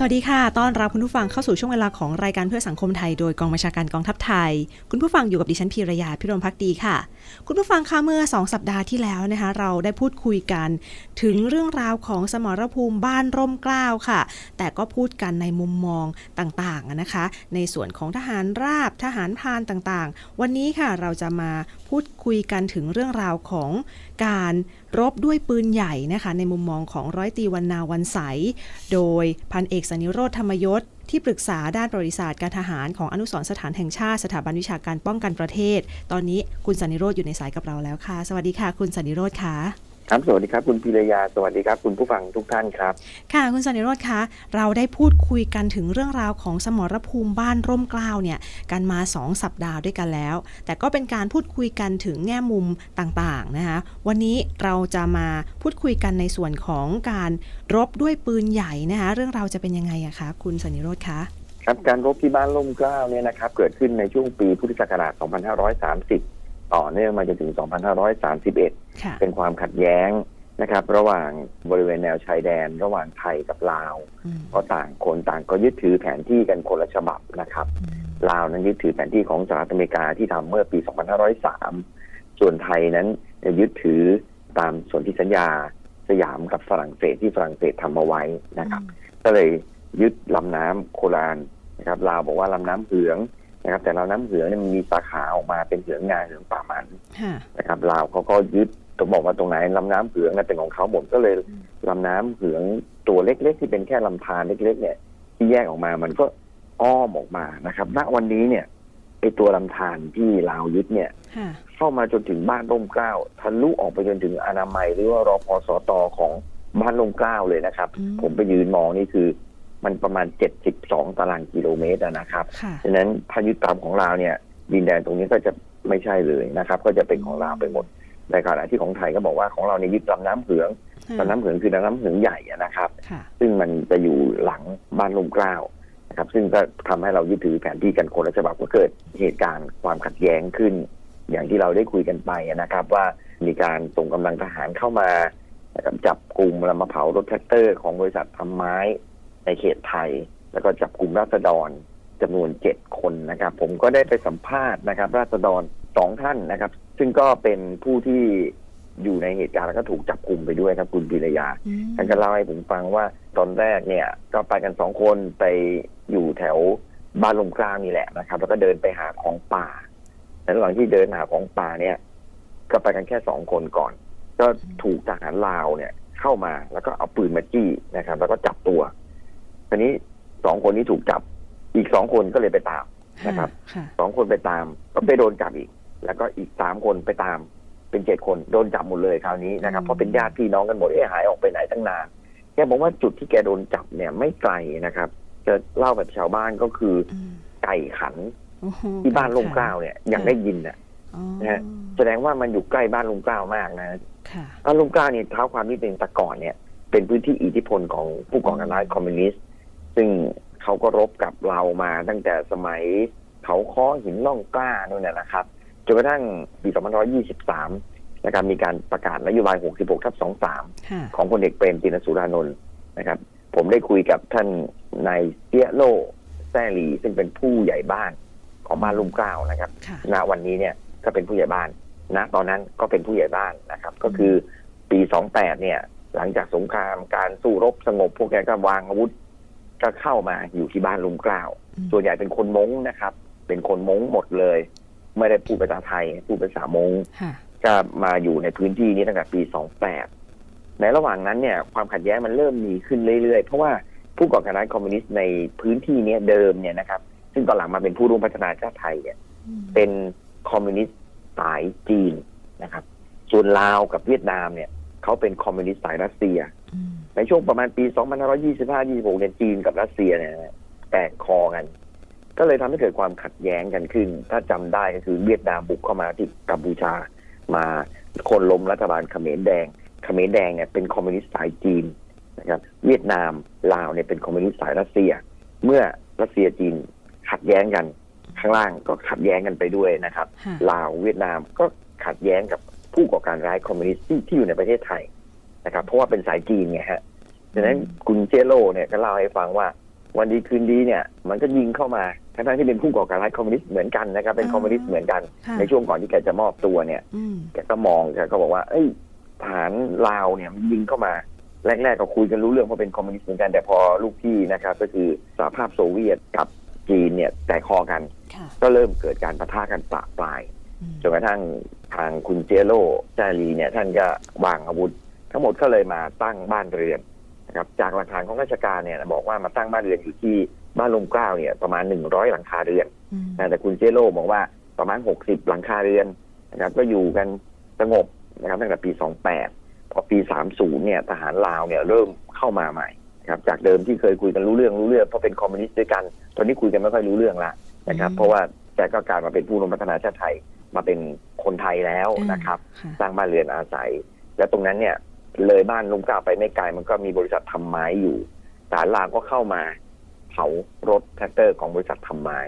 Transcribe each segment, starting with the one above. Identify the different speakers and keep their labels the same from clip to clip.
Speaker 1: สวัสดีค่ะ ต้อนรับคุณผู้ฟังเข้าสู่ช่วงเวลาของรายการเพื่อสังคมไทย โดยกองบัญชาการกองทัพไทย คุณผู้ฟังอยู่กับดิฉันพีรยาพิรมพักดีค่ะ คุณผู้ฟังคะเมื่อ 2 สัปดาห์ที่แล้วนะคะ เราได้พูดคุยกัน ถึงเรื่องราวของสมรภูมิบ้านร่มเกล้าค่ะ แต่ก็พูดกันในมุมมองต่างๆนะคะ ในส่วนของทหารราบทหารพรานต่างๆ วันนี้ค่ะเราจะมาพูดคุยกันถึงเรื่องราวของ การรบด้วยปืนใหญ่นะคะในมุมมองของร้อยตีวันนาวันใส โดยพันเอกสันิโรธธรรมยศที่ปรึกษาด้านประวัติศาสตร์การทหารของอนุสรสถานแห่งชาติสถาบันวิชาการป้องกันประเทศ ตอนนี้คุณสันิโรธอยู่ในสายกับเราแล้วค่ะ สวัสดีค่ะ คุณสันิโรธค่ะ
Speaker 2: ครับสวัสดีครับคุณพิรยาสวัสดีครับ คุณผู้ฟังทุกท่านครับ
Speaker 1: ค่ะคุณสันนิโรธคะเราได้พูดคุยกันถึงเรื่องราวของสมรภูมิบ้านร่มเกล้าเนี่ยกันมา 2 สัปดาห์ด้วยกันแล้ว แต่ก็เป็นการพูดคุยกันถึงแง่มุมต่างๆนะคะวันนี้เราจะมาพูดคุยกันในส่วนของการรบด้วยปืนใหญ่นะคะเรื่องราวจะเป็นยังไงอะคะคุณสันนิโรธคะ
Speaker 2: ครับการรบที่บ้านล่มเกล้าเนี่ยนะครับเกิดขึ้นในช่วงปีพุทธศักราช 2530 ต่อเนื่องมาจนถึง 2531
Speaker 1: ค่ะ
Speaker 2: เป็นความขัดแย้งนะครับ ระหว่างบริเวณแนวชายแดน ระหว่างไทยกับลาว
Speaker 1: อืม
Speaker 2: เพราะต่างคนต่างก็ยึดถือแผนที่กันคนละฉบับนะครับ
Speaker 1: อืม
Speaker 2: ลาวนั้นยึดถือแผนที่ของสหรัฐอเมริกาที่ทำเมื่อปี 2503 ส่วนไทยนั้นยึดถือตามส่วนที่สัญญาสยามกับฝรั่งเศสที่ฝรั่งเศสทำเอาไว้นะครับ ก็เลยยึดลำน้ำโคลานนะครับลาวบอกว่าลำน้ำเหือง นะครับ แต่ลำน้ำเหืองเนี่ยมันมีสาขาออกมาเป็นเหืองงาเหืองป่ามัน
Speaker 1: ค่ะ
Speaker 2: นะครับลาวเขาก็ยึดต้องบอกว่าตรงไหนลำน้ำเหืองนั้นเป็นของเขาหมดก็เลย
Speaker 1: อืม
Speaker 2: ลำน้ำเหืองตัวเล็ก ๆ ที่เป็นแค่ลำธารเล็ก ๆ เนี่ย ที่แยกออกมามันก็อ้อมออกมานะครับ ณวันนี้เนี่ยไอตัวลำธารที่ลาวยึดเนี่ย
Speaker 1: ค่ะ
Speaker 2: เข้ามาจนถึงบ้านร่มเกล้าทะลุออกไปจนถึงอนามัยหรือว่ารอพอสตของบ้านร่มเกล้าเลยนะครับ
Speaker 1: อืม
Speaker 2: ผมไปยืนมองนี่คือ มันประมาณ 72 ตารางกิโลเมตรอะนะครับ
Speaker 1: ค่ะ
Speaker 2: ฉะนั้นถ้ายึดตามของเราเนี่ยดินแดนตรงนี้ก็จะไม่ใช่เลยนะครับ ก็จะเป็นของเราไปหมดในขณะที่ของไทยก็บอกว่าของเราเนี่ยยึดลำน้ำเหืองลำน้ำเหืองคือลำน้ำเหืองใหญ่อะนะครับ
Speaker 1: ค่ะ
Speaker 2: ซึ่งมันจะอยู่หลังบ้านลมเกล้านะครับ ซึ่งก็ทำให้เรายึดถือแผนที่กันคนละฉบับก็เกิดเหตุการณ์ความขัดแย้งขึ้น อย่างที่เราได้คุยกันไปนะครับ ว่ามีการส่งกำลังทหารเข้ามานะครับจับกลุ่มแล้วมาเผารถแท็กเตอร์ของบริษัททำไม้ ในเขตไทย แล้วก็จับกลุ่มราษฎรจำนวนเจ็ดคนนะครับ ผมก็ได้ไปสัมภาษณ์นะครับ ราษฎรสองท่านนะครับ ซึ่งก็เป็นผู้ที่อยู่ในเหตุการณ์แล้วก็ถูกจับกลุ่มไปด้วยครับคุณพิรยา
Speaker 1: อืม
Speaker 2: ท่านก็เล่าให้ผมฟังว่าตอนแรกเนี่ย ก็ไปกันสองคนไปอยู่แถวบ้านลมกลางนี่แหละนะครับ แล้วก็เดินไปหาของป่าแต่ระหว่างที่เดินหาของป่าเนี่ย ก็ไปกันแค่สองคนก่อน ก็ถูกทหารลาวเนี่ย เข้ามาแล้วก็เอาปืนมาจี้นะครับ แล้วก็จับตัว ทีนี้สองคนนี้ถูกจับ อีกสองคนก็เลยไปตามนะครับ
Speaker 1: ค่ะ
Speaker 2: สองคนไปตามก็ไปโดนจับอีก แล้วก็อีกสามคนไปตามเป็นเจ็ดคนโดนจับหมดเลยคราวนี้นะครับ
Speaker 1: อืม
Speaker 2: เพราะเป็นญาติพี่น้องกันหมดเอ๊ะหายออกไปไหนตั้งนานแกบอกว่าจุดที่แกโดนจับเนี่ยไม่ไกลนะครับจะเล่าแบบชาวบ้านก็คือ
Speaker 1: อืม
Speaker 2: ไก่ขัน
Speaker 1: โอ้โห
Speaker 2: ที่บ้านลมเกล้าเนี่ยยังได้ยินน่ะ
Speaker 1: อ๋อ
Speaker 2: นะฮะแสดงว่ามันอยู่ใกล้บ้านลมเกล้ามากนะ
Speaker 1: ค่ะ
Speaker 2: บ้านลมเกล้านี่เท้าความนิดนึงแต่ก่อนเนี่ย เป็นพื้นที่อิทธิพลของผู้ก่อการร้ายคอมมิวนิสต์ ซึ่งเขาก็รบกับเรามาตั้งแต่สมัยเขาค้อหินล่องกล้านู่นนะนะครับจนกระทั่งปี2523นะครับมีการประกาศนโยบาย 66ทับ23
Speaker 1: ค่ะ
Speaker 2: ของพลเอกเปรมตินสุรานนท์นะครับ ผมได้คุยกับท่านนายเตี้ยโลแซ่หลีซึ่งเป็นผู้ใหญ่บ้านของบ้านลุ่มเกล้านะครับ
Speaker 1: ค่ะ
Speaker 2: ณวันนี้เนี่ยก็เป็นผู้ใหญ่บ้านณตอนนั้นก็เป็นผู้ใหญ่บ้านนะครับ ก็คือปี 28 เนี่ย หลังจากสงครามการสู้รบสงบพวกแกก็วางอาวุธ ก็เข้ามาอยู่ที่บ้านลุมเกล้า
Speaker 1: อืม
Speaker 2: ส่วนใหญ่เป็นคนม้งนะครับ เป็นคนม้งหมดเลย ไม่ได้พูดภาษาไทย พูดภาษามง
Speaker 1: ค่ะ
Speaker 2: ก็มาอยู่ในพื้นที่นี้ตั้งแต่ปี28ในระหว่างนั้นเนี่ยความขัดแย้งมันเริ่มมีขึ้นเรื่อยๆ เพราะว่าผู้ก่อการร้ายคอมมิวนิสต์ในพื้นที่เนี้ยเดิมเนี่ยนะครับ ซึ่งตอนหลังมาเป็นผู้ร่วมพัฒนาชาติไทยเนี่ย เป็นคอมมิวนิสต์สายจีนนะครับ ส่วนลาวกับเวียดนามเนี่ยเขาเป็นคอมมิวนิสต์สายรัสเซีย
Speaker 1: อืม
Speaker 2: ในช่วงประมาณปี 2525-26เนี่ยจีนกับรัสเซียเนี่ยแตกคอกัน ก็เลยทำให้เกิดความขัดแย้งกันขึ้น ถ้าจำได้ก็คือเวียดนามบุกเข้ามาที่กัมพูชามาคนล้มรัฐบาลเขมรแดงเขมรแดงเนี่ยเป็นคอมมิวนิสต์สายจีนนะครับเวียดนามลาวเนี่ยเป็นคอมมิวนิสต์สายรัสเซีย เมื่อรัสเซียจีนขัดแย้งกัน ข้างล่างก็ขัดแย้งกันไปด้วยนะครับ
Speaker 1: ค่ะ
Speaker 2: ลาวเวียดนามก็ขัดแย้งกับผู้ก่อการร้ายคอมมิวนิสต์ที่ที่อยู่ในประเทศไทยนะครับเพราะว่าเป็นสายจีนไงฮะ ดังนั้นคุณเจโร่เนี่ยก็เล่าให้ฟังว่า วันดีคืนดีเนี่ยมันก็ยิงเข้ามาทั้งๆที่เป็นผู้ก่อการร้ายคอมมิวนิสต์เหมือนกันนะครับเป็นคอมมิวนิสต์เหมือนกัน
Speaker 1: ค่ะ
Speaker 2: ในช่วงก่อนที่แกจะมอบตัวเนี่ย
Speaker 1: อืม
Speaker 2: แกก็มองแกก็บอกว่า เอ้ยทหารลาวเนี่ยมันยิงเข้ามาแรกๆก็คุยกันรู้เรื่องเพราะเป็นคอมมิวนิสต์เหมือนกันแต่พอลูกพี่นะครับ ก็คือสหภาพโซเวียตกับจีนเนี่ยแตกคอกัน
Speaker 1: ค่ะ
Speaker 2: ก็เริ่มเกิดการปะทะกันปะปลาย
Speaker 1: อืม
Speaker 2: จนกระทั่งทางคุณเจโร่จารีเนี่ยท่านก็วางอาวุธ ทั้งหมดก็เลยมาตั้งบ้านเรือน นะครับจากหลักฐานของราชการเนี่ยบอกว่ามาตั้งบ้านเรือนอยู่ที่บ้านลมเกล้าเนี่ยประมาณหนึ่งร้อยหลังคาเรือน
Speaker 1: อืม
Speaker 2: นะแต่คุณเจโร่บอกว่าประมาณ60หลังคาเรือนนะครับก็อยู่กันสงบนะครับตั้งแต่ปี28พอปี30เนี่ยทหารลาวเนี่ยเริ่มเข้ามาใหม่นะครับจากเดิมที่เคยคุยกันรู้เรื่องรู้เรื่องเพราะเป็นคอมมิวนิสต์ด้วยกัน ตอนนี้คุยกันไม่ค่อยรู้เรื่องละนะครับ เพราะว่าแกก็กลารมาเป็นผู้นำพัฒนาชาติไทยมาเป็นคนไทยแล้วนะครับ
Speaker 1: ค่ะ
Speaker 2: สร้างบ้านเรือนอาศัย และตรงนั้นเนี่ย เลยบ้านลุงก้าวไปไม่ไกลมันก็มีบริษัททำไม้อยู่ทหารลาวก็เข้ามาเผารถแท็กเตอร์ของบริษัททำไม้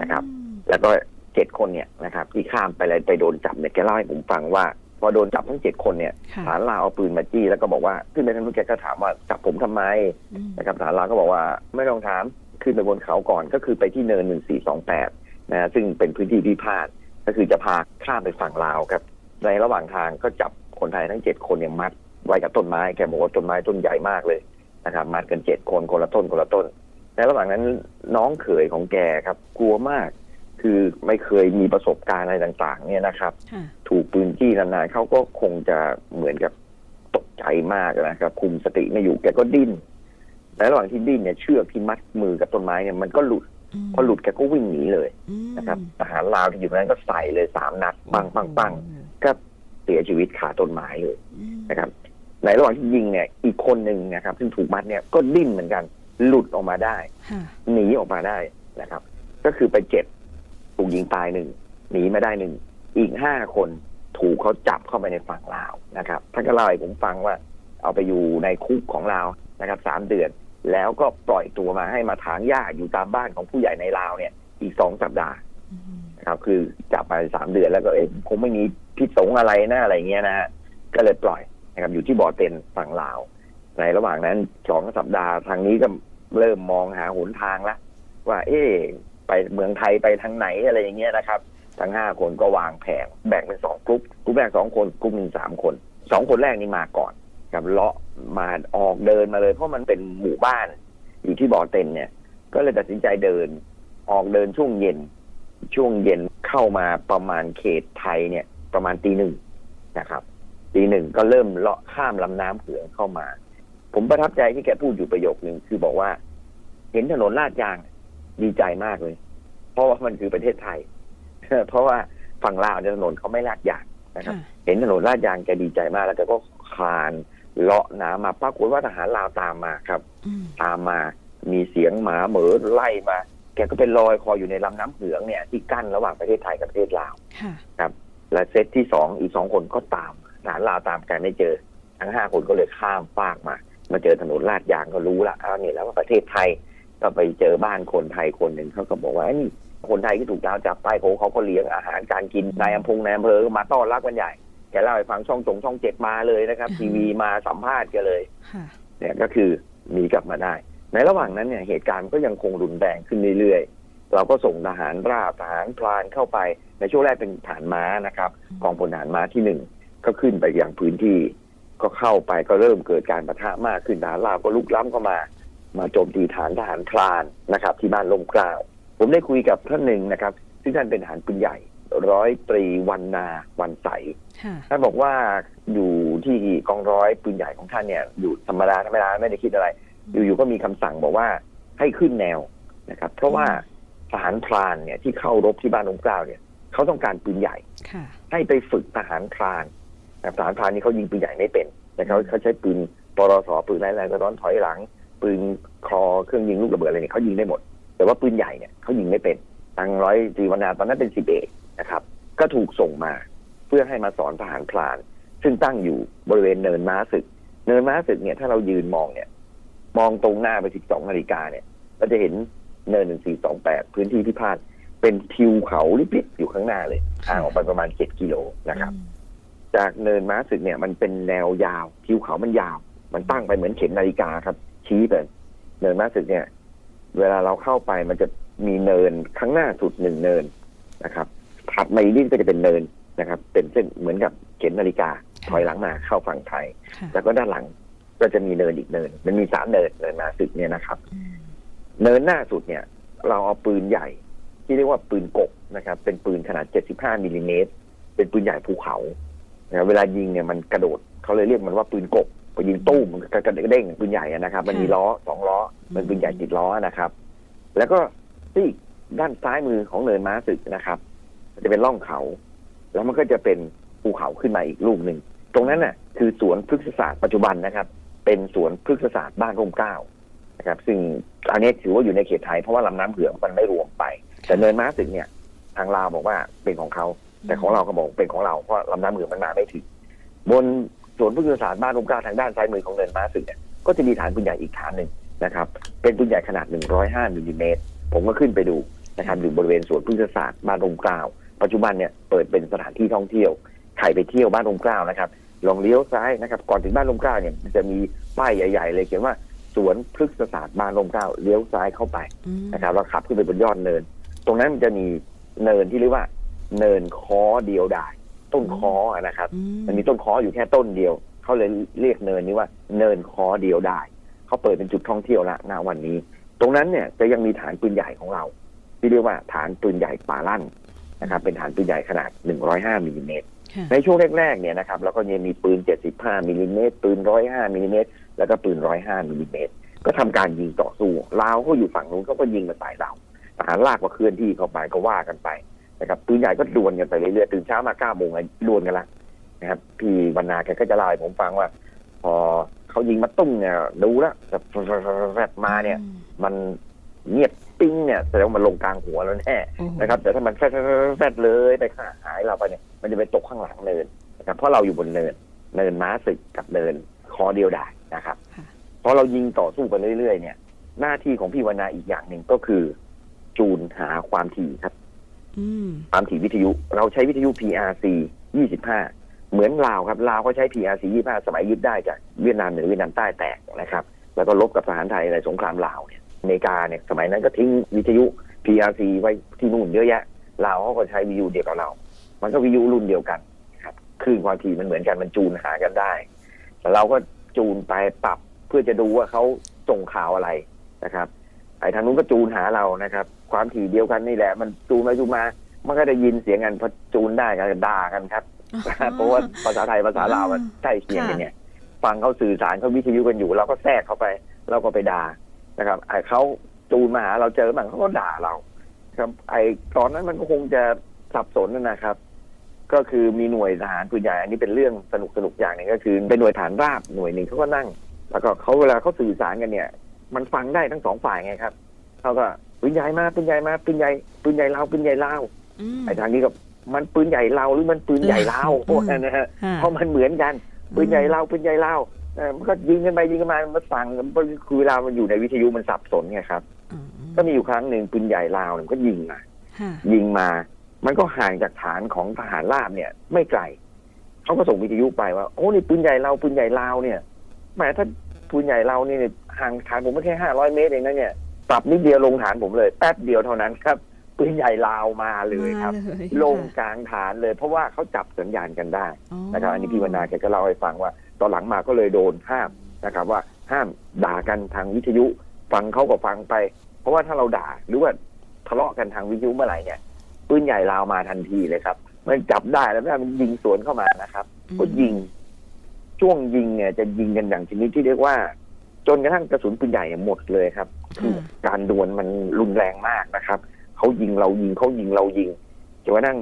Speaker 2: นะครับ
Speaker 1: อืม
Speaker 2: แล้วก็เจ็ดคนเนี่ยนะครับ ที่ข้ามไปอะไรไปโดนจับเนี่ยแกเล่าให้ผมฟังว่า พอโดนจับทั้งเจ็ดคนเนี่ย
Speaker 1: ค่ะ
Speaker 2: ฐานลาวเอาปืนมาจี้แล้วก็บอกว่าขึ้นไปทางนู้นแกก็ถามว่าจับผมทำไม
Speaker 1: อืม
Speaker 2: นะครับฐานลาวก็บอกว่าไม่ต้องถามขึ้นไปบนเขาก่อนก็คือไปที่เนินหนึ่งสี่สองแปดนะฮะซึ่งเป็นพื้นที่พิพาทก็คือจะพาข้ามไปฝั่งลาวครับ ในระหว่างทางก็จับคนไทยทั้งเจ็ดคนเนี่ยมัด ไว้กับต้นไม้แกบอกว่าต้นไม้ต้นใหญ่มากเลยนะครับมัดกันเจ็ดคนคนละต้นคนละต้นในระหว่างนั้นน้องเขยของแกครับ กลัวมาก คือไม่เคยมีประสบการณ์อะไรต่าง ๆ เนี่ยนะครับ
Speaker 1: ค่ะ
Speaker 2: ถูกปืนจี้นานๆเขาก็คงจะเหมือนกับตกใจมากนะครับ คุมสติไม่อยู่แกก็ดิ้นในระหว่างที่ดิ้นเนี่ยเชือกที่มัดมือกับต้นไม้เนี่ยมันก็หลุด
Speaker 1: ม
Speaker 2: พอหลุดแกก็วิ่งหนีเลย
Speaker 1: อืม
Speaker 2: นะครับทหารลาวที่อยู่ตรงนั้นก็ใส่เลยสามนัดปังปังปังก็เสียชีวิตคาต้นไม้เลย
Speaker 1: อืม
Speaker 2: นะครับ ในระหว่างที่ยิงเนี่ย อีกคนหนึ่งนะครับ ซึ่งถูกมัดเนี่ยก็ดิ้นเหมือนกัน หลุดออกมาได้
Speaker 1: ค่ะ
Speaker 2: หนีออกมาได้นะครับ ก็คือไปเจ็บถูกยิงตายหนึ่งหนีไม่ได้หนึ่งอีกห้าคนถูกเขาจับเข้าไปในฝั่งลาวนะครับท่านก็เล่าให้ผมฟังว่า เอาไปอยู่ในคุกของลาวนะครับสามเดือน แล้วก็ปล่อยตัวมาให้มาถางหญ้าอยู่ตามบ้านของผู้ใหญ่ในลาวเนี่ย อีกสองสัปดาห์
Speaker 1: อืม
Speaker 2: นะครับคือจับไปสามเดือนแล้วก็เอ๊ะคงไม่มีพิษสงอะไรนะอะไรเงี้ยนะฮะก็เลยปล่อย นะครับอยู่ที่บ่อเต็นฝั่งลาว ในระหว่างนั้นสองสัปดาห์ทางนี้ก็เริ่มมองหาหนทางละว่า เอ๊ะไปเมืองไทยไปทางไหนอะไรอย่างเงี้ยนะครับ ทั้งห้าคนก็วางแผนแบ่งเป็นสองกลุ่มกลุ่มแรกสองคนกลุ่มหนึ่งสามคนสองคนแรกนี่มาก่อนกับเลาะมาออกเดินมาเลย เพราะมันเป็นหมู่บ้าน อยู่ที่บ่อเต็นเนี่ย ก็เลยตัดสินใจเดิน ออกเดินช่วงเย็น ช่วงเย็นเข้ามาประมาณเขตไทยเนี่ย ประมาณตีหนึ่งนะครับ ตีหนึ่งก็เริ่มเลาะข้ามลำน้ำเหืองเข้ามา ผมประทับใจที่แกพูดอยู่ประโยคหนึ่งคือบอกว่า เห็นถนนลาดยางดีใจมากเลย เพราะว่ามันคือประเทศไทย เพราะว่าฝั่งลาวเนี่ยถนนเขาไม่ลาดยางนะครับ
Speaker 1: ค่ะ
Speaker 2: เห็นถนนลาดยางแกดีใจมากแล้วแกก็คลานเลาะน้ำมาปรากฏว่าทหารลาวตามมาครับ
Speaker 1: อืม
Speaker 2: ตามมามีเสียงหมาเหมือไล่มา แกก็เป็นลอยคออยู่ในลำน้ำเหืองเนี่ย ที่กั้นระหว่างประเทศไทยกับประเทศลาว
Speaker 1: ค่ะ
Speaker 2: และเซตที่สองอีกสองคนก็ตาม ทหารลาวตามกันไม่เจอ ทั้งห้าคนก็เลยข้ามฟากมา มาเจอถนนลาดยางก็รู้ละอ้าวนี่แล้วว่าประเทศไทยก็ไปเจอบ้านคนไทยคนหนึ่งเขาก็บอกว่าไอ้นี่คนไทยที่ถูกดาวจับไปเขาเขาก็เลี้ยงอาหารการกินนายอำพงนายอำเภอก็มาต้อนรับกันใหญ่แกเล่าให้ฟังช่องจงช่องเจ็ดมาเลยนะครับ ทีวีมาสัมภาษณ์กันเลย
Speaker 1: ค่ะ
Speaker 2: เนี่ยก็คือหนีกลับมาได้ ในระหว่างนั้นเนี่ยเหตุการณ์ก็ยังคงรุนแรงขึ้นเรื่อยๆ เราก็ส่งทหารราบทหารพลานเข้าไป ในช่วงแรกเป็นฐานม้านะครับกองพลทหารม้าที่หนึ่ง ก็ขึ้นไปยังพื้นที่ก็เข้าไปก็เริ่มเกิดการประทะมากขึ้นทหารราบก็ลุกล้ำเข้ามา มาโจมตีฐานทหารพลานนะครับ ที่บ้านลมเกล้าว ผมได้คุยกับท่านหนึ่งนะครับ ซึ่งท่านเป็นทหารปืนใหญ่ ร้อยตรีวันนาวันใส
Speaker 1: ค่ะ
Speaker 2: ท่านบอกว่าอยู่ที่กองร้อยปืนใหญ่ของท่านเนี่ย อยู่ธรรมดาธรรมดาไม่ได้คิดอะไร อยู่ๆก็มีคำสั่งบอกว่าให้ขึ้นแนวนะครับ เพราะว่าทหารพรานเนี่ยที่เข้ารบที่บ้านองค์เกล้าเนี่ยเขาต้องการปืนใหญ่
Speaker 1: ค่ะ
Speaker 2: ให้ไปฝึกทหารพราน นะครับทหารพรานนี่เขายิงปืนใหญ่ไม่เป็นแต่เขาเขาใช้ปืนปรสปืนไร้แรงกระร้อนถอยหลัง ปืนคอเครื่องยิงลูกระเบิดอะไรเนี่ยเขายิงได้หมด แต่ว่าปืนใหญ่เนี่ยเขายิงไม่เป็นทางร้อยตรีวรรณาตอนนั้นเป็นสิบเอกนะครับ ก็ถูกส่งมาเพื่อให้มาสอนทหารพราน ซึ่งตั้งอยู่บริเวณเนินม้าศึก เนินม้าศึกเนี่ยถ้าเรายืนมองเนี่ย มองตรงหน้าไป12นาฬิกาเนี่ยเราจะเห็นเนิน1428พื้นที่พิพาทเป็นทิวเขาลิบๆอยู่ข้างหน้าเลยห่างออกไปประมาณเจ็ดกิโลนะครับ จากเนินม้าศึกเนี่ยมันเป็นแนวยาวทิวเขามันยาว มันตั้งไปเหมือนเข็มนาฬิกาครับ ชี้ไปเนินม้าศึกเนี่ย เวลาเราเข้าไปมันจะมีเนินข้างหน้าสุดหนึ่งเนินนะครับถัดมาอีกนิดก็จะเป็นเนินนะครับ เป็นเส้นเหมือนกับเข็มนาฬิกาถอยหลังมาเข้าฝั่งไทย
Speaker 1: ค่ะ
Speaker 2: แล้วก็ด้านหลังก็จะมีเนินอีกเนิน มันมีสามเนินเนินม้าศึกเนี่ยนะครับ
Speaker 1: อืม
Speaker 2: เนินหน้าสุดเนี่ย เราเอาปืนใหญ่ ที่เรียกว่าปืนกบนะครับ เป็นปืนขนาด 75มิลลิเมตรเป็นปืนใหญ่ภูเขานะครับ เวลายิงเนี่ยมันกระโดดเขาเลยเรียกมันว่าปืนกบพอยิงตู้มมันก็กระเด้งปืนใหญ่อะนะครับ มันมีล้อสองล้อ มันปืนใหญ่ติดล้อนะครับ แล้วก็ที่ด้านซ้ายมือของเนินม้าศึกนะครับมันจะเป็นร่องเขา แล้วมันก็จะเป็นภูเขาขึ้นมาอีกลูกหนึ่งตรงนั้นน่ะ คือสวนพฤกษศาสตร์ปัจจุบันนะครับ เป็นสวนพฤกษศาสตร์บ้านร่มเกล้านะครับ ซึ่งอันนี้ถือว่าอยู่ในเขตไทยเพราะว่าลำน้ำเผือกมันไม่รวมไป แต่เนินม้าศึกเนี่ย ทางลาวบอกว่าเป็นของเขา แต่ของเราก็บอกเป็นของเราเพราะลำน้ำเผือมันมาไม่ถึงบนสวนพฤกษศาสตร์บ้านร่มกล้าทางด้านซ้ายมือของเนินม้าศึกเนี่ยก็จะมีฐานปืนใหญ่อีกฐานหนึ่งนะครับ เป็นปืนใหญ่ขนาด 105มิลลิเมตรผมก็ขึ้นไปดูนะครับอยู่บริเวณสวนพฤกษศาสตร์บ้านร่มกล้าปัจจุบันเนี่ยเปิดเป็นสถานที่ท่องเที่ยวใครไปเที่ยวบ้านร่มกล้านะครับลองเลี้ยวซ้ายนะครับ ก่อนถึงบ้านร่มกล้าเนี่ยจะมีป้ายใหญ่ ๆ เลยเขียนว่าสวนพฤกษศาสตร์บ้านร่มกล้าเลี้ยวซ้ายเข้าไปนะครับแล้วขับขึ้นไปบนยอดเนิน ตรงนั้นมันจะมีเนินที่เรียกว่า เนินคอเดียวดายต้นคออะนะครับ
Speaker 1: อื
Speaker 2: มันมีต้นคออยู่แค่ต้นเดียว เขาเลยเรียกเนินนี้ว่า เนินคอเดียวได้ เขาเปิดเป็นจุดท่องเที่ยวละณวันนี้ ตรงนั้นเนี่ยจะยังมีฐานปืนใหญ่ของเรา ที่เรียกว่าฐานปืนใหญ่ป่าลั่นนะครับ เป็นฐานปืนใหญ่ขนาด 105มิลลิเมตร
Speaker 1: ค่ะ
Speaker 2: ในช่วงแรกๆเนี่ยนะครับเราก็ยังมีปืน 75มิลลิเมตรปืน 105มิลลิเมตรแล้วก็ปืน 105มิลลิเมตรก็ทำการยิงต่อสู้ลาวก็อยู่ฝั่งนู้นเขาก็ยิงมาใส่เราทหารลากก็เคลื่อนที่เข้าไปก็ว่ากันไป นะครับปืนใหญ่ก็ดวลกันไปเรื่อยๆตื่นเช้ามาเก้าโมงอะดวลกันละนะครับพี่บรรณาแกก็จะเล่าให้ผมฟังว่า พอเขายิงมาตุ้งเนี่ยดูแล้วแบบแฟดมาเนี่ย มันเงียบปิ้งเนี่ยแสดงว่ามันลงกลางหัวแล้วแน่
Speaker 1: โอ้โห
Speaker 2: นะครับ แต่ถ้ามันแฟดแฟดแฟดแฟดเลยไปข้างหายเราไปเนี่ย มันจะไปตกข้างหลังเนินนะครับเพราะเราอยู่บนเนิน เนินม้าศึกกับเนินคอเดียวได้นะครับ
Speaker 1: ค่ะ
Speaker 2: พอเรายิงต่อสู้ไปเรื่อยๆเนี่ย หน้าที่ของพี่วรรณาอีกอย่างหนึ่งก็คือ จูนหาความถี่ครับ
Speaker 1: อืม
Speaker 2: ความถี่วิทยุเราใช้วิทยุ PRC 25 เหมือนลาวครับลาวก็ใช้ PRC 25 สมัยยึดได้จากเวียดนามเหนือเวียดนามใต้แตกนะครับ แล้วก็ลบกับทหารไทยในสงครามลาวเนี่ยอเมริกาเนี่ยสมัยนั้นก็ทิ้งวิทยุ PRC ไว้ที่นู่นเยอะแยะลาวเขาก็ใช้วิทยุเดียวกับเรา มันก็วิทยุรุ่นเดียวกันครับคลื่นความถี่มันเหมือนกันมันจูนหากันได้แต่เราก็จูนไปปรับเพื่อจะดูว่าเขาส่งข่าวอะไรนะครับไอ้ทางนู้นก็จูนหาเรานะครับ ความถี่เดียวกันนี่แหละ มันจูนไปจูนมา มันก็ได้ยินเสียงกันพอจูนได้กันด่ากันครับ เพราะว่าภาษาไทยภาษาลาวมันใกล้เคียงกันเนี่ย ฟังเขาสื่อสารเขาวิทยุกันอยู่ เราก็แทรกเข้าไป เราก็ไปด่านะครับไอ้เขาจูนมาหาเราเจอบ้างเขาก็ด่าเรา ครับ ไอ้ตอนนั้นมันก็คงจะสับสนนะครับ ก็คือมีหน่วยทหารปืนใหญ่อันนี้เป็นเรื่องสนุกสนุกอย่างหนึ่งก็คือ เป็นหน่วยฐานราบหน่วยหนึ่งเขาก็นั่ง แล้วก็เขาเวลาเขาสื่อสารกันเนี่ย มันฟังได้ทั้งสองฝ่ายไงครับเขาก็ ปืนใหญ่มาปืนใหญ่มาปืนใหญ่ปืนใหญ่ลาวปืนใหญ่ลาว
Speaker 1: อืม
Speaker 2: ไอ้ทางนี้ก็มันปืนใหญ่เราหรือมันปืนใหญ่ลาว
Speaker 1: อืม
Speaker 2: พวกนั้นนะฮะ
Speaker 1: ค่ะ
Speaker 2: เพราะมันเหมือนกันปืนใหญ่เราปืนใหญ่เราเออมันก็ยิงกันไปยิงกันมามันสั่งคือเวลามันอยู่ในวิทยุมันสับสนไงครับ
Speaker 1: อืม
Speaker 2: ก็มีอยู่ครั้งหนึ่งปืนใหญ่ลาวเนี่ยมันก็ยิงมา
Speaker 1: ค่ะ
Speaker 2: ยิงมา มันก็ห่างจากฐานของทหารราบเนี่ย ไม่ไกลเขาก็ส่งวิทยุไปว่าโอ้นี่ปืนใหญ่เราปืนใหญ่ลาวเนี่ยแหมถ้าปืนใหญ่เรานี่ห่างฐานผมไม่แค่ห้าร้อยเมตรเองนะเนี่ย ปรับนิดเดียวลงฐานผมเลย แป๊บเดียวเท่านั้นครับปืนใหญ่ลาวมาเลยครับ
Speaker 1: มาเลย
Speaker 2: ลงกลางฐานเลย เพราะว่าเขาจับสัญญาณกันได้
Speaker 1: อ๋อ
Speaker 2: นะครับ อันนี้พี่วรรณาแกก็เล่าให้ฟังว่า ตอนหลังมาก็เลยโดนห้ามนะครับ ว่าห้ามด่ากันทางวิทยุ ฟังเขาก็ฟังไป เพราะว่าถ้าเราด่าหรือว่าทะเลาะกันทางวิทยุเมื่อไหร่เนี่ยปืนใหญ่ลาวมาทันทีเลยครับ มันจับได้แล้วมันยิงสวนเข้ามานะครับก็ยิง ช่วงยิงเนี่ยจะยิงกันอย่างชนิดที่เรียกว่า จนกระทั่งกระสุนปืนใหญ่หมดเลยครับ คือ
Speaker 1: ค่ะ
Speaker 2: การดวลมันรุนแรงมากนะครับเขายิงเรายิงเขายิงเรายิงจนกระทั่ง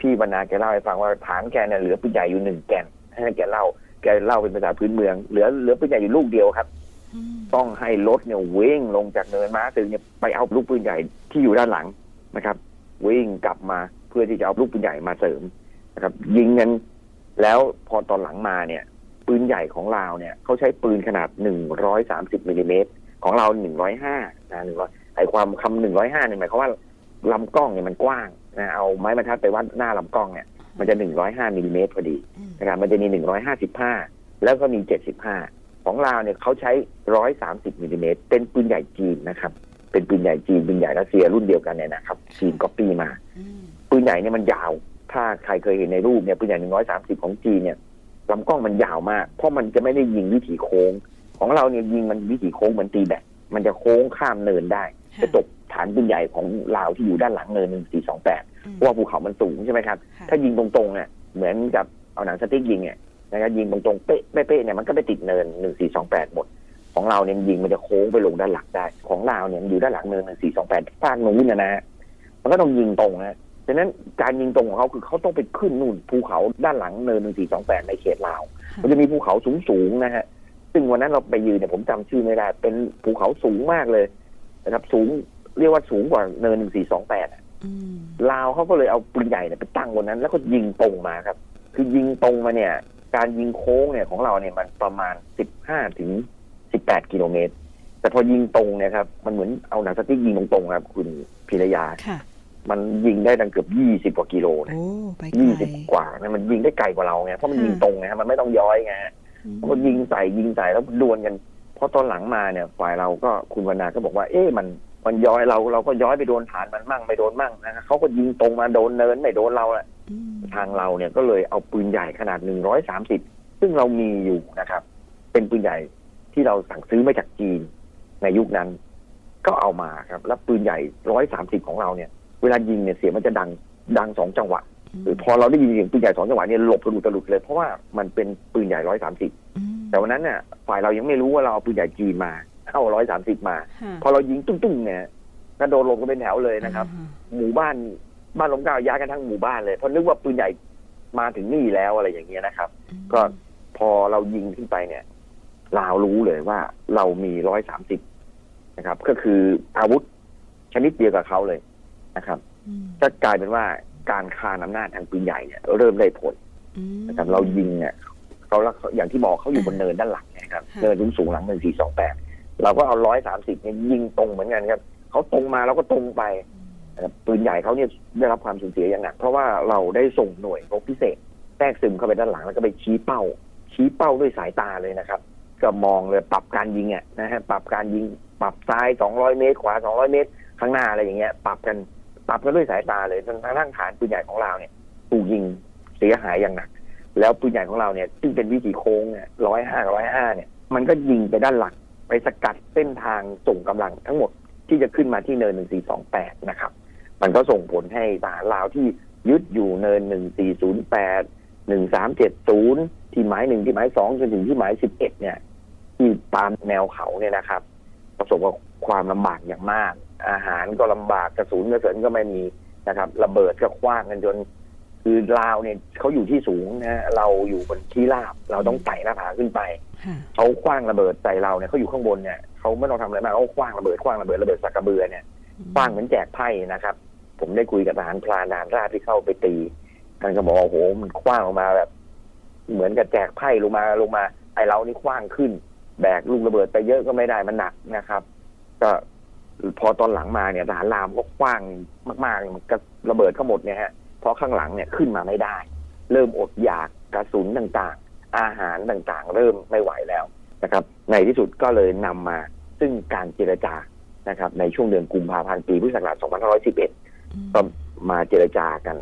Speaker 2: พี่บรรณาแกเล่าให้ฟังว่าฐานแกเนี่ยเหลือปืนใหญ่อยู่หนึ่งแกนให้แกเล่าแกเล่าเป็นภาษาพื้นเมือง เหลือเหลือปืนใหญ่อยู่ลูกเดียวครับ
Speaker 1: อืม
Speaker 2: ต้องให้รถเนี่ยวิ่งลงจากเนินม้าตึงเนี่ยไปเอาลูกปืนใหญ่ที่อยู่ด้านหลังนะครับ วิ่งกลับมาเพื่อที่จะเอาลูกปืนใหญ่มาเสริมนะครับ ยิงกันแล้วพอตอนหลังมาเนี่ย ปืนใหญ่ของเราวเนี่ยเขาใช้ปืนขนาด130มิลลิเมตร ของเรา105นะ100ไอความคำ105เนี่ยหมายความว่าลำกล้องเนี่ยมันกว้างนะเอาไม้บรรทัดไปวัดหน้าลำกล้องเนี่ยมันจะหนึ่งร้อยห้ามิลลิเมตรพอดีนะครับมันจะมีหนึ่งร้อยห้าสิบห้าแล้วก็มีเจ็ดสิบห้าของลาวเนี่ยเขาใช้ร้อยสามสิบมิลลิเมตรเป็นปืนใหญ่จีนนะครับ เป็นปืนใหญ่จีนปืนใหญ่รัสเซียรุ่นเดียวกันเนี่ยนะครับจีนก๊อปปี้มาปืนใหญ่เนี่ยมันยาว ถ้าใครเคยเห็นในรูปเนี่ยปืนใหญ่หนึ่งร้อยสามสิบของจีนเนี่ยลำกล้องมันยาวมาก เพราะมันจะไม่ได้ยิงวิถีโค้ง ของเราเนี่ยยิงมันวิถีโค้งเหมือนตีแบตมันจะโค้งข้ามเนินได้
Speaker 1: ค่ะ
Speaker 2: จะตกฐานปืนใหญ่ของลาวที่อยู่ด้านหลังเนินหนึ่งสี่สองแปด
Speaker 1: อืม
Speaker 2: เพราะว่าภูเขามันสูงใช่ไหมครับ
Speaker 1: ค่ะ
Speaker 2: ถ้ายิงตรงๆเนี่ยเหมือนกับเอาหนังสติ๊กยิงเนี่ยนะครับยิงตรงๆเป๊ะเป๊ะๆเนี่ยมันก็ไปติดเนินหนึ่งสี่สองแปดหมด ของเราเนี่ยยิงมันจะโค้งไปลงด้านหลังได้ ของลาวเนี่ยมันอยู่ด้านหลังเนินหนึ่งสี่สองแปดภาคนู้นนะนะฮะมันก็ต้องยิงตรงนะฉะนั้นการยิงตรงของเขาคือเขาต้องไปขึ้นนู่นภูเขาด้านหลังเนินหนึ่งสี่สองแปดในเขตลาว มันจะมีภูเขาสูงๆนะฮะ ซึ่งวันนั้นเราไปยืนเนี่ยผมจำชื่อไม่ได้ เป็นภูเขาสูงมากเลยนะครับ สูงเรียกว่าสูงกว่าเนินหนึ่งสี่สองแปด
Speaker 1: อืม
Speaker 2: ลาวเขาก็เลยเอาปืนใหญ่เนี่ยไปตั้งบนนั้น แล้วก็ยิงตรงมาครับ คือยิงตรงมาเนี่ย การยิงโค้งเนี่ยของเราเนี่ยมันประมาณสิบห้าถึงสิบแปดกิโลเมตร แต่พอยิงตรงเนี่ยครับ มันเหมือนเอาหนังสติ๊กยิงตรงๆครับ คุณพิรยา
Speaker 1: ค่ะ
Speaker 2: มันยิงได้ดังเกือบยี่สิบกว่ากิโลนะ
Speaker 1: โอ้ไปไกล
Speaker 2: ยี่สิบกว่านะมันยิงได้ไกลกว่าเราไงเพราะมันยิง
Speaker 1: ค่ะ
Speaker 2: ตรงไงฮะมันไม่ต้องย้อยไง ฮะ
Speaker 1: อืม
Speaker 2: ก็ยิงใส่ยิงใส่แล้วดวลกันเพราะตอนหลังมาเนี่ย ฝ่ายเราก็คุณวรรณาก็บอกว่า เอ๊ะมันมันย้อยเราเราก็ย้อยไปโดนฐานมันมั่งไม่โดนมั่งนะฮะเขาก็ยิงตรงมาโดนเนินไม่โดนเราแหละ
Speaker 1: อืม
Speaker 2: ทางเราเนี่ยก็เลยเอาปืนใหญ่ขนาดหนึ่งร้อยสามสิบซึ่งเรามีอยู่นะครับ เป็นปืนใหญ่ที่เราสั่งซื้อมาจากจีนในยุคนั้น ก็เอามาครับ แล้วปืนใหญ่ร้อยสามสิบของเราเนี่ย เวลายิงเนี่ยเสียงมันจะดังดังสองจังหวะหรือ พอเราได้ยินเสียงปืนใหญ่สองจังหวะเนี่ยหลบกระดุกกระดุกเลยเพราะว่ามันเป็นปืนใหญ่ร้อยสามสิบ
Speaker 1: อืม
Speaker 2: แต่วันนั้นเนี่ยฝ่ายเรายังไม่รู้ว่าเราเอาปืนใหญ่จีนมาเข้าร้อยสามสิบมา
Speaker 1: ค่ะ
Speaker 2: พอเรายิงตุ้งๆเนี่ยกระโดดลงกันเป็นแถวเลยนะครับ
Speaker 1: อ่า
Speaker 2: หมู่บ้านบ้านลมเกล้าย้ายกันทั้งหมู่บ้านเลยเพราะนึกว่าปืนใหญ่มาถึงนี่แล้วอะไรอย่างเงี้ยนะครับ
Speaker 1: อืม
Speaker 2: ก็พอเรายิงขึ้นไปเนี่ยลาวรู้เลยว่าเรามีร้อยสามสิบนะครับ ก็คืออาวุธชนิดเดียวกับเขาเลยนะครับ
Speaker 1: อืม
Speaker 2: ก็กลายเป็นว่า การคานอำนาจทางปืนใหญ่เนี่ยเริ่มได้ผล
Speaker 1: อืม
Speaker 2: นะครับเรายิงเนี่ยเขาแล้วอย่างที่บอกเขาอยู่บนเนินด้านหลังนะครับ
Speaker 1: ค่ะ
Speaker 2: เนินสูงสูงๆหลังหนึ่งสี่สองแปดเราก็เอาร้อยสามสิบเนี่ยยิงตรงเหมือนกันครับเขาตรงมาเราก็ตรงไปนะครับปืนใหญ่เขาเนี่ยได้รับความสูญเสียอย่างหนักเพราะว่าเราได้ส่งหน่วยรบพิเศษแทรกซึมเข้าไปด้านหลังแล้วก็ไปชี้เป้า ชี้เป้าด้วยสายตาเลยนะครับ ก็มองเลยปรับการยิงอะนะฮะปรับการยิง ปรับซ้าย200เมตร ขวา200เมตร ข้างหน้าอะไรอย่างเงี้ย ปรับกัน ปรับกันด้วยสายตาเลยนทางด้านฐานปืนใหญ่ของเราเนี่ยถูกยิงเสียหายอย่างหนัก แล้วปืนใหญ่ของเราเนี่ยซึ่งเป็นวิถีโค้งเนี่ยร้อยห้าร้อยห้าเนี่ย มันก็ยิงไปด้านหลังไปสกัดเส้นทางส่งกำลังทั้งหมดที่จะขึ้นมาที่เนิน1428นะครับ มันก็ส่งผลให้ทหารลาวที่ยึดอยู่เนิน1408 1370ที่หมายหนึ่งที่หมายสองจนถึงที่หมาย11เนี่ย ที่ตามแนวเขาเนี่ยนะครับ ประสบกับความลำบากอย่างมาก อาหารก็ลำบากกระสุนกระเสรินก็ไม่มีนะครับ ระเบิดก็คว้างกันจน คือลาวเนี่ยเขาอยู่ที่สูงนะเราอยู่บนที่ราบ เราต้องไต่หน้าผาขึ้นไป
Speaker 1: ค่ะ
Speaker 2: เขาคว้างระเบิดใส่เราเนี่ยเขาอยู่ข้างบนเนี่ยเขาไม่ต้องทำอะไรมากเขาคว้างระเบิดคว้างระเบิดระเบิดสักกระเบือเนี่ยคว้างเหมือนแจกไพ่นะครับ ผมได้คุยกับทหารพลานทหารราบที่เข้าไปตีท่านก็บอกว่าโอ้โหมันคว้างลงมาแบบ เหมือนกับแจกไพ่ลงมาลงมา ไอเรานี่คว้างขึ้น แบกลูกระเบิดไปเยอะก็ไม่ได้มันหนักนะครับ ก็ พอตอนหลังมาเนี่ยทหารรามก็คว้างมากๆมันก็ระเบิดก็หมดเนี่ยฮะเพราะข้างหลังเนี่ยขึ้นมาไม่ได้ เริ่มอดอยากกระสุนต่างๆ อาหารต่างๆ เริ่มไม่ไหวแล้วนะครับ ในที่สุดก็เลยนำมาซึ่งการเจรจานะครับ ในช่วงเดือนกุมภาพันธ์ปีพุทธศักราช 2511 ก็มาเจรจากัน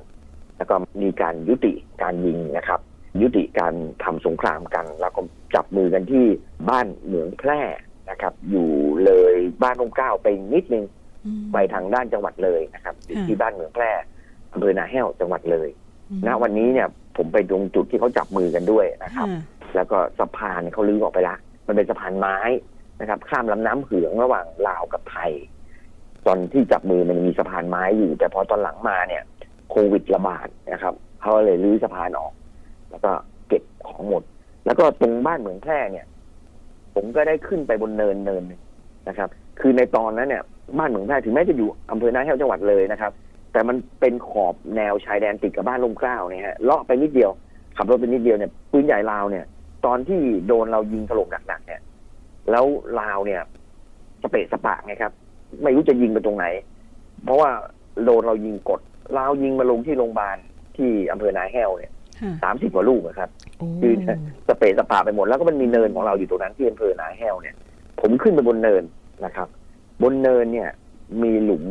Speaker 2: แล้วก็มีการยุติการยิงนะครับ ยุติการทำสงครามกัน แล้วก็จับมือกันที่บ้านเหมืองแพร่ นะครับ อยู่เลยบ้านร่มเกล้าไปนิดนึง
Speaker 1: อืม
Speaker 2: ไปทางด้านจังหวัดเลยนะครับอยู่
Speaker 1: ค่ะ
Speaker 2: ที่บ้านเหมืองแพร่อำเภอนาแห้วจังหวัดเลย
Speaker 1: อืม
Speaker 2: ณวันนี้เนี่ยผมไปตรงจุดที่เขาจับมือกันด้วยนะครับ
Speaker 1: ค่ะ
Speaker 2: แล้วก็สะพานเนี่ยเขาลื้อออกไปละ มันเป็นสะพานไม้นะครับ ข้ามลำน้ำเหืองระหว่างลาวกับไทย ตอนที่จับมือมันมีสะพานไม้อยู่ แต่พอตอนหลังมาเนี่ย โควิดระบาดนะครับเขาเลยรื้อสะพานออก แล้วก็เก็บของหมด แล้วก็ตรงบ้านเหมืองแพร่เนี่ย ผมก็ได้ขึ้นไปบนเนินเนินหนึ่งนะครับ คือในตอนนั้นเนี่ยบ้านเหมืองแพร่ถึงแม้จะอยู่อำเภอนาแห้วจังหวัดเลยนะครับ แต่มันเป็นขอบแนวชายแดนติดกับบ้านลมเกล้าเนี่ยฮะเลาะไปนิดเดียว ขับรถไปนิดเดียวเนี่ยปืนใหญ่ลาวเนี่ย ตอนที่โดนเรายิงถล่มหนักๆเนี่ย แล้วลาวเนี่ยสเปะสปะไงครับ ไม่รู้จะยิงไปตรงไหน เพราะว่าโดนเรายิงกดเรายิงมาลงที่โรงพยาบาลที่อำเภอนาแห้วเนี่ย สามสิบกว่าลูกอะครับ
Speaker 1: โอ้
Speaker 2: คือสเปซสปาไปหมดแล้วก็มันมีเนินของเราอยู่ตรงนั้นที่อำเภอนาแห้วเนี่ย ผมขึ้นไปบนเนินนะครับ บนเนินเนี่ย มีหลุม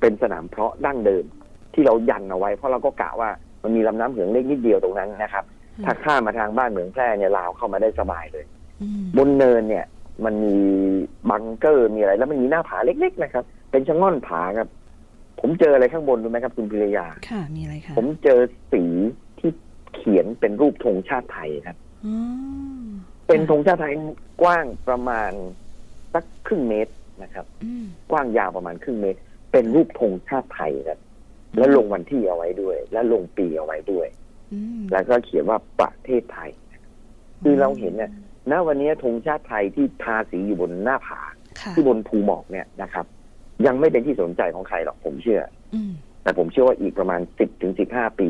Speaker 2: เป็นสนามเพาะดั้งเดิม ที่เรายันเอาไว้ เพราะเราก็กะว่ามันมีลำน้ำเหืองเล็กนิดเดียวตรงนั้นนะครับ ถ้าข้ามมาทางบ้านเหมืองแพร่เนี่ยลาวเข้ามาได้สบายเลย
Speaker 1: อืม
Speaker 2: บนเนินเนี่ย มันมีบังเกอร์มีอะไร แล้วมันมีหน้าผาเล็ก ๆ นะครับ เป็นชะง่อนผาครับ ผมเจออะไรข้างบนรู้ไหมครับ คุณพิรยา
Speaker 1: ค่ะมีอะไรคะ
Speaker 2: ผมเจอสีที่ เขียนเป็นรูปธงชาติไทยครับ
Speaker 1: อ๋อ
Speaker 2: เป็นธงชาติไทยกว้างประมาณสักครึ่งเมตรนะครับ
Speaker 1: อืม
Speaker 2: กว้างยาวประมาณครึ่งเมตร เป็นรูปธงชาติไทยครับ แล้วลงวันที่เอาไว้ด้วย และลงปีเอาไว้ด้วย
Speaker 1: อืม
Speaker 2: แล้วก็เขียนว่าประเทศไทย คือเราเห็นเนี่ยณวันนี้ธงชาติไทยที่ทาสีอยู่บนหน้าผา
Speaker 1: ค่ะ
Speaker 2: ที่บนภูหมอกเนี่ยนะครับ ยังไม่เป็นที่สนใจของใครหรอกผมเชื่อ
Speaker 1: อืม
Speaker 2: แต่ผมเชื่อว่าอีกประมาณสิบถึงสิบห้าปี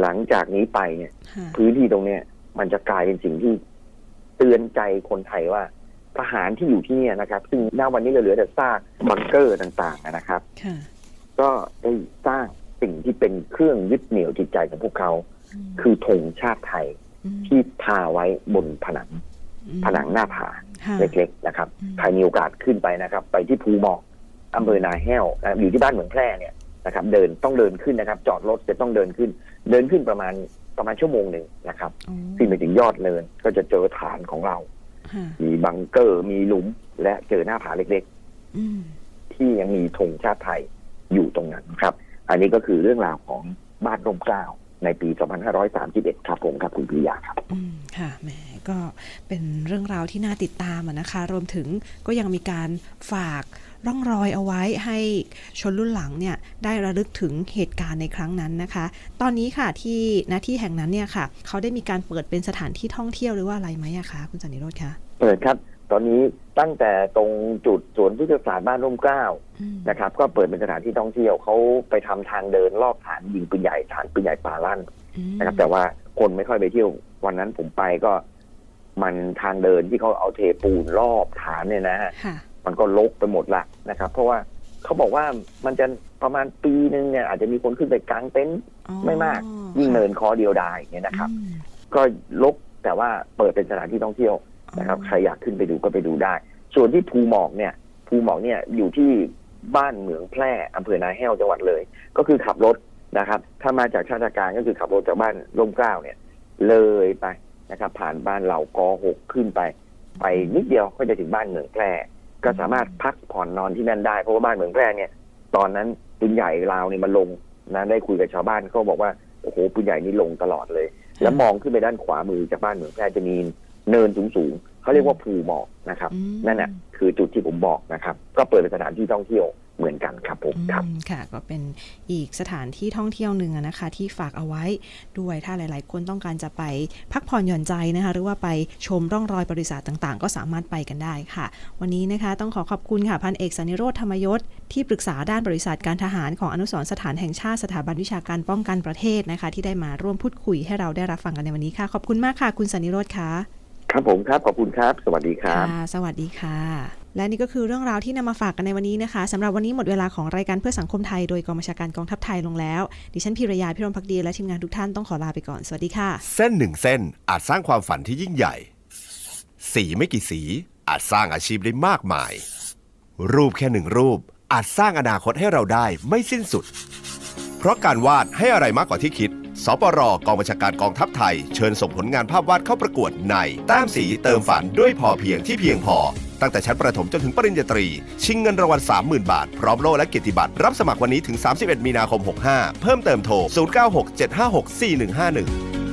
Speaker 2: หลังจากนี้ไปเนี่ย
Speaker 1: ค่ะ
Speaker 2: พื้นที่ตรงเนี้ยมันจะกลายเป็นสิ่งที่เตือนใจคนไทยว่าทหารที่อยู่ที่เนี่ยนะครับ ซึ่งณวันนี้เราเหลือแต่ซากบังเกอร์ต่าง ๆ นะครับ
Speaker 1: ค่ะ
Speaker 2: ก็ได้สร้างสิ่งที่เป็นเครื่องยึดเหนี่ยวจิตใจของพวกเขา คือธงชาติไทย
Speaker 1: ม
Speaker 2: ที่ทาไว้บนผนัง
Speaker 1: อืม
Speaker 2: ผนังหน้าผา
Speaker 1: ค่ะ
Speaker 2: เล็ก ๆ นะครับ
Speaker 1: อืม
Speaker 2: ใครมีโอกาสขึ้นไปนะครับ ไปที่ภูหมอกอำเภอนาแห้วนะครับอยู่ที่บ้านเมืองแพร่เนี่ยนะครับ เดินต้องเดินขึ้นนะครับ จอดรถจะต้องเดินขึ้นเดินขึ้นประมาณประมาณชั่วโมงหนึ่งนะครับ
Speaker 1: โอ้
Speaker 2: ขึ้นไปถึงยอดเนินก็จะเจอฐานของเรา
Speaker 1: ค่ะ
Speaker 2: มีบังเกอร์มีหลุม และเจอหน้าผาเล็ก
Speaker 1: อืม
Speaker 2: ๆที่ยังมีธงชาติไทยอยู่ตรงนั้นครับ อันนี้ก็คือเรื่องราวของบ้านร่มเกล้าในปี 2531 ครับผมครับคุณพิยาครับ
Speaker 1: อืม ค่ะ แหม ก็เป็นเรื่องราวที่น่าติดตามอะนะคะ รวมถึงก็ยังมีการฝาก ร่องรอยเอาไว้ให้ชนรุ่นหลังเนี่ยได้ระลึกถึงเหตุการณ์ในครั้งนั้นนะคะ ตอนนี้ค่ะที่ณที่แห่งนั้นเนี่ยค่ะเขาได้มีการเปิดเป็นสถานที่ท่องเที่ยวหรือว่าอะไรไหมอะคะคุณสันนิโรธคะ
Speaker 2: เปิดครับ ตอนนี้ตั้งแต่ตรงจุดสวนพฤกษศาสตร์บ้านร่มเกล้า
Speaker 1: อืม
Speaker 2: นะครับ ก็เปิดเป็นสถานที่ท่องเที่ยวเขาไปทำทางเดินรอบฐานยิงปืนใหญ่ฐานปืนใหญ่ป่าลั่น
Speaker 1: อืม
Speaker 2: นะครับ แต่ว่าคนไม่ค่อยไปเที่ยววันนั้นผมไปก็มันทางเดินที่เขาเอาเทปูนรอบฐานเนี่ยนะฮะ
Speaker 1: ค่ะ
Speaker 2: มันก็ลกไปหมดละนะครับ เพราะว่าเขาบอกว่ามันจะประมาณปีหนึ่งเนี่ยอาจจะมีคนขึ้นไปกางเต็นท์
Speaker 1: อ๋อ
Speaker 2: ไม่มากยิ่งเนินคอเดียวดายอย่างเงี้ยนะครับ
Speaker 1: อืม
Speaker 2: ก็ลกแต่ว่าเปิดเป็นสถานที่ท่องเที่ยวนะครับใครอยากขึ้นไปดูก็ไปดูได้ ส่วนที่ภูหมอกเนี่ยภูหมอกเนี่ยอยู่ที่บ้านเหมืองแพร่อำเภอนาแห้วจังหวัดเลย ก็คือขับรถนะครับ ถ้ามาจากชาติการก็คือขับรถจากบ้านร่มเกล้าเนี่ย เลยไปนะครับ ผ่านบ้านเหล่ากอหกขึ้นไป ไปนิดเดียวก็จะถึงบ้านเหมืองแพร่ ก็สามารถพักผ่อนนอนที่นั่นได้ เพราะว่าบ้านเหมืองแพร่เนี่ยตอนนั้นปืนใหญ่ลาวเนี่ยมันลงนะได้คุยกับชาวบ้านเขาบอกว่าโอ้โหปืนใหญ่นี่ลงตลอดเลย แล้วมองขึ้นไปด้านขวามือจากบ้านเหมืองแพร่จะมีเนินสูงๆเขาเรียกว่าภูหมอกนะครับ
Speaker 1: อืม
Speaker 2: นั่นน่ะคือจุดที่ผมบอกนะครับ ก็เปิดเป็นสถานที่ท่องเที่ยว เหมือนกันครับผมครับ
Speaker 1: อืมค่ะ ก็เป็นอีกสถานที่ท่องเที่ยวหนึ่งอะนะคะ ที่ฝากเอาไว้ด้วยถ้าหลาย ๆ คนต้องการจะไปพักผ่อนหย่อนใจนะคะ หรือว่าไปชมร่องรอยบริษัทต่าง ๆ ก็สามารถไปกันได้ค่ะ วันนี้นะคะต้องขอขอบคุณค่ะพันเอกสันนิโรธธรรมยศที่ปรึกษาด้านบริษัทการทหารของอนุสรณ์สถานแห่งชาติสถาบันวิชาการป้องกันประเทศนะคะ ที่ได้มาร่วมพูดคุยให้เราได้รับฟังกันในวันนี้ค่ะ ขอบคุณมากค่ะ คุณสันนิโรธค่ะ
Speaker 2: ครับผมครับขอบคุณครับ สวัสดีครับ
Speaker 1: ค่ะสวัสดีค่ะ และนี่ก็คือเรื่องราวที่นำมาฝากกันในวันนี้นะคะสำหรับวันนี้หมดเวลาของรายการเพื่อสังคมไทยโดยกองบัญชาการกองทัพไทยลงแล้ว ดิฉันพิรยาพิรมพักดีและทีมงานทุกท่านต้องขอลาไปก่อน สวัสดีค่ะ
Speaker 3: เส้นหนึ่งเส้นอาจสร้างความฝันที่ยิ่งใหญ่ สีไม่กี่สี อาจสร้างอาชีพได้มากมาย รูปแค่หนึ่งรูป อาจสร้างอนาคตให้เราได้ไม่สิ้นสุด เพราะการวาดให้อะไรมากกว่าที่คิด สปรกองบัญชาการกองทัพไทย เชิญส่งผลงานภาพวาดเข้าประกวดในแต้มสีเติมฝันด้วยพอเพียงที่เพียงพอ ตั้งแต่ชั้นประถมจนถึงปริญญาตรี ชิงเงินรางวัล 30,000 บาท พร้อมโล่และเกียรติบัตรรับสมัครวันนี้ถึง 31 มีนาคม 65 เพิ่มเติมโทร 0967564151